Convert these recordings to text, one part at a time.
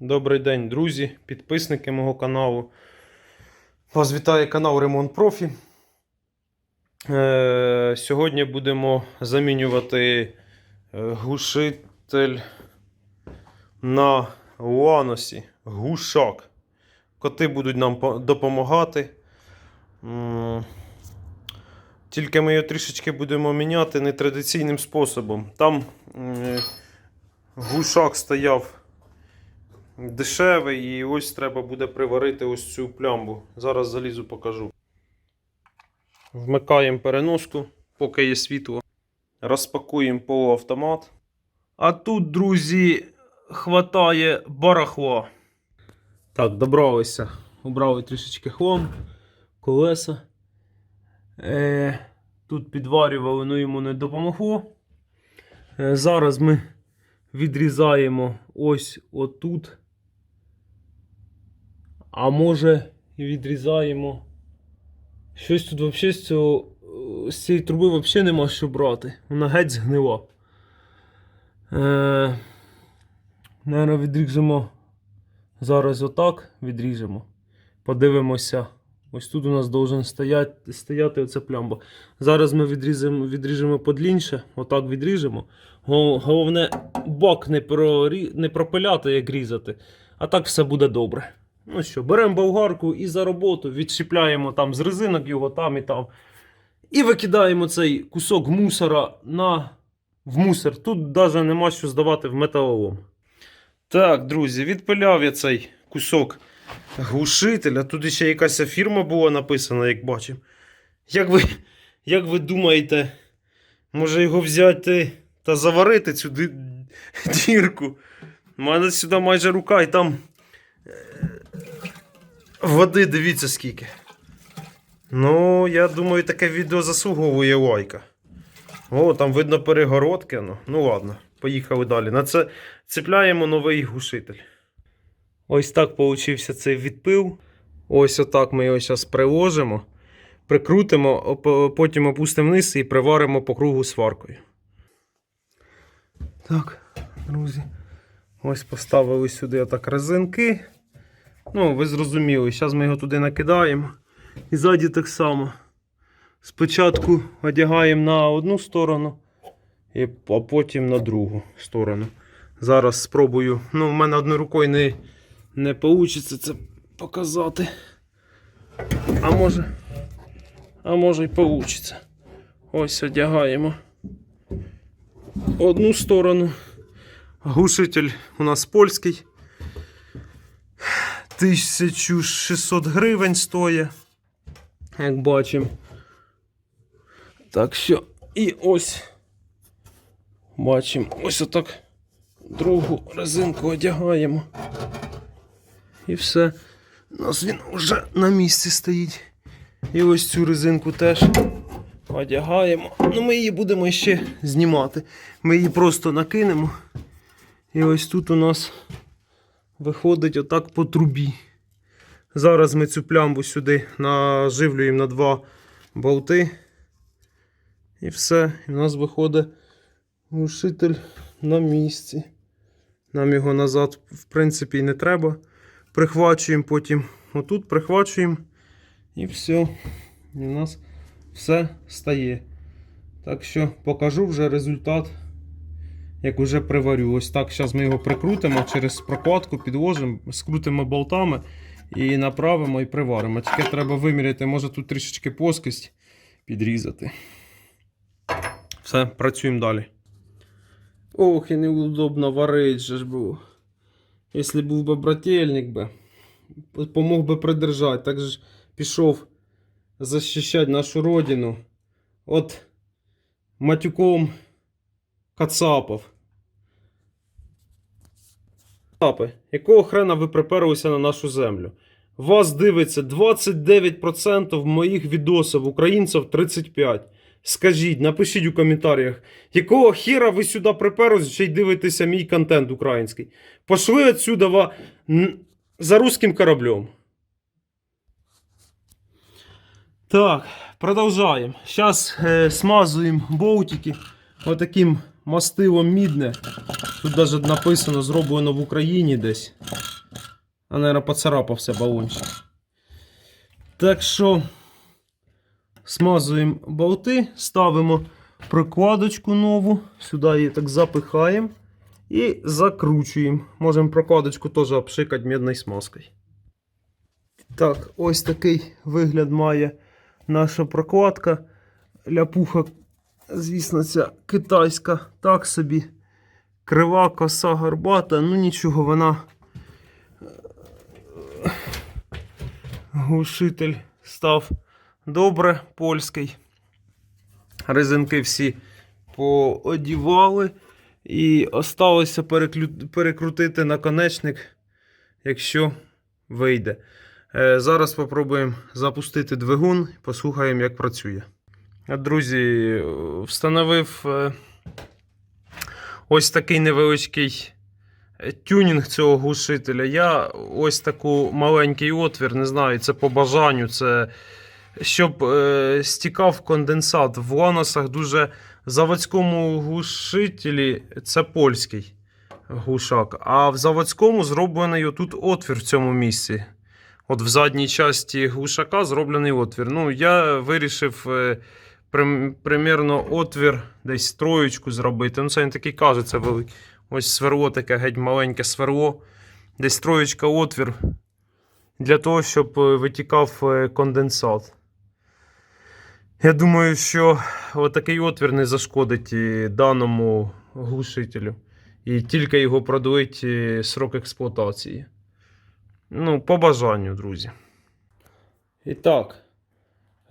Добрий день, друзі, підписники мого каналу. Вас вітає канал Ремонт Профі. Е, сьогодні будемо замінювати е, глушитель на Ланосі. Гушак. Коти будуть нам допомагати. Тільки ми його трішечки будемо міняти нетрадиційним способом. Там глушак стояв дешевий, і ось треба буде приварити ось цю плямбу. Зараз залізу покажу. Вмикаємо переноску, поки є світло. Розпакуємо полуавтомат. А тут, друзі, хватає барахла. Так, добралися. Убрали трішечки хлам, колеса. Е, тут підварювали, але йому не допомогло. Е, зараз ми відрізаємо ось отут. А може і відрізаємо. Щось тут взагалі з, цього, е, з цієї труби взагалі нема що брати. Вона геть згнила. Е, Наверно, відріжемо зараз отак відріжемо. Подивимося. Ось тут у нас должен стояти, стояти оця плямба. Зараз ми відріжемо, відріжемо подлінше, отак відріжемо. Головне, бок не, прорі... не пропиляти, як різати. А так все буде добре. Ну що, беремо болгарку і за роботу, відчіпляємо там з резинок його там і там. І викидаємо цей кусок мусора на... в мусор. Тут навіть нема що здавати в металолом. Так, друзі, відпиляв я цей кусок глушителя. Тут ще якась фірма була написана, як бачимо. Як ви, як ви думаєте, може його взяти та заварити цю дірку? У мене сюди майже рука і там е, води, дивіться скільки. Ну, я думаю, таке відео заслуговує лайка. О, там видно перегородки. Ну, ну ладно, поїхали далі. На це цепляємо новий глушитель. Ось так получився цей відпил. Ось отак ми його зараз приложимо, прикрутимо, потім опустимо вниз і приваримо по кругу сваркою. Так, друзі. Ось поставили сюди отак резинки. Ну, ви зрозуміли, зараз ми його туди накидаємо. І ззаді так само. Спочатку одягаємо на одну сторону, а потім на другу сторону. Зараз спробую. Ну, в мене одною рукою не, не вийде це показати. А може. А може й вийде. Ось одягаємо одну сторону. Глушитель у нас польський. 1600 гривень стоїть. Як бачимо. Так що, і ось. Бачимо, ось отак другу резинку одягаємо. І все. У нас він вже на місці стоїть. І ось цю резинку теж одягаємо. Ну, ми її будемо ще знімати. Ми її просто накинемо. І ось тут у нас виходить отак по трубі. Зараз ми цю плямбу сюди наживлюємо на два болти. І все. І в нас виходить глушитель на місці. Нам його назад, в принципі, не треба. Прихвачуємо потім отут, прихвачуємо. І все. І у нас все стає. Так що покажу вже результат, як уже приварю. Ось так. Зараз ми його прикрутимо через прокладку, підложимо, скрутимо болтами і направимо і приваримо. Тільки треба виміряти, може тут трішечки плоскость підрізати. Все, працюємо далі. Ох, і неудобно варить же ж було. Якщо був би брательник би, помог би придержати. Так же ж пішов захищати нашу родину от матюком Кацапов. Кацапи, якого хрена ви приперлися на нашу землю? Вас дивиться 29% моїх відосів, українців 35%. Скажіть, напишіть у коментарях, якого хіра ви сюди приперлися, ще й дивитеся мій контент український. Пошли отсюда ва... за русским кораблем. Так, продовжаємо. Зараз е, смазуємо болтики отаким мастило мідне. Тут навіть написано зроблено в Україні десь. А, мабуть, поцарапався балончик. Так що смазуємо болти, ставимо прокладочку нову. Сюди її так запихаємо і закручуємо. Можемо прокладочку теж обшикати мідною смазкою. Так, ось такий вигляд має наша прокладка. Ляпуха, звісно, ця китайська, так собі. Крива, коса, горбата, ну нічого, вона. Глушитель став добре, польський. Резинки всі поодівали. І осталося переклю- перекрутити наконечник, якщо вийде. Е, Зараз спробуємо запустити двигун, послухаємо, як працює. Друзі, встановив е, ось такий невеличкий е, тюнінг цього глушителя. Я ось таку маленький отвір, не знаю, це по бажанню, це щоб е, стікав конденсат. В ланосах дуже заводському глушителі це польський глушак, а в заводському зроблений отут отвір в цьому місці. От в задній часті глушака зроблений отвір. Ну, я вирішив е, примірно отвір десь троєчку зробити. Ну, це він такий каже, це великий. Ось сверло таке геть маленьке сверло. Десь троєчка отвір для того, щоб е, витікав е, конденсат. Я думаю, що отакий отвір не зашкодить даному глушителю. І тільки його продують е, срок експлуатації. Ну, по бажанню, друзі. І так.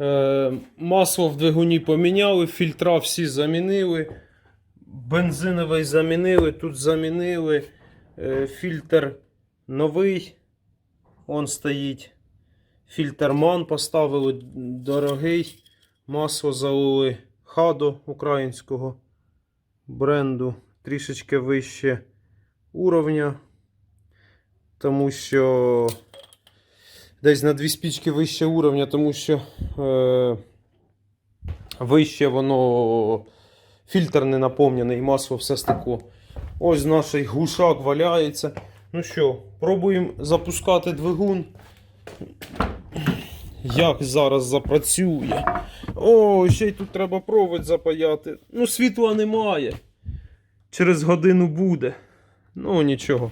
Е, масло в двигуні поміняли, фільтра всі замінили. Бензиновий замінили, тут замінили. Е, фільтр новий. Он стоїть. Фільтр Ман поставили дорогий. Масло залили Хадо українського бренду. Трішечки вище уровня. Тому що десь на дві спічки вище уровня, тому що е, вище воно фільтр не наповнений, масло все стекло. Ось наш глушак валяється. Ну що, пробуємо запускати двигун. Як зараз запрацює. О, ще й тут треба провод запаяти. Ну, світла немає. Через годину буде. Ну, нічого.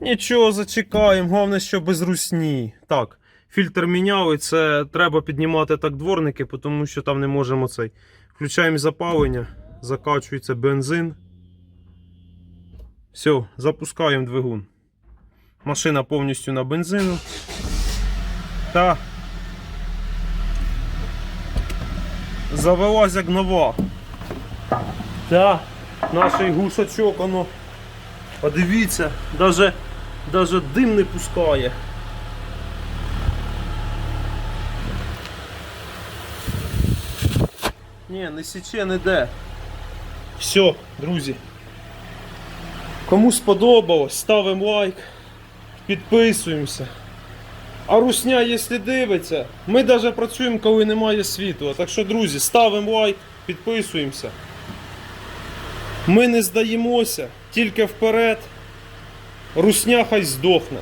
Нічого, зачекаємо. Головне, що без русні. Так, фільтр міняли. Це треба піднімати так дворники, тому що там не можемо цей. Включаємо запалення, закачується бензин. Все, запускаємо двигун. Машина повністю на бензину. Та завелась як нова. Та, наш глушачок, воно. Подивіться, даже, даже дим не пускає. Ні, не січе, не де. Все, друзі. Кому сподобалось, ставимо лайк, підписуємося. А русня, якщо дивиться, ми навіть працюємо, коли немає світла. Так що, друзі, ставимо лайк, підписуємося. Ми не здаємося, тільки вперед. Русня хай здохне.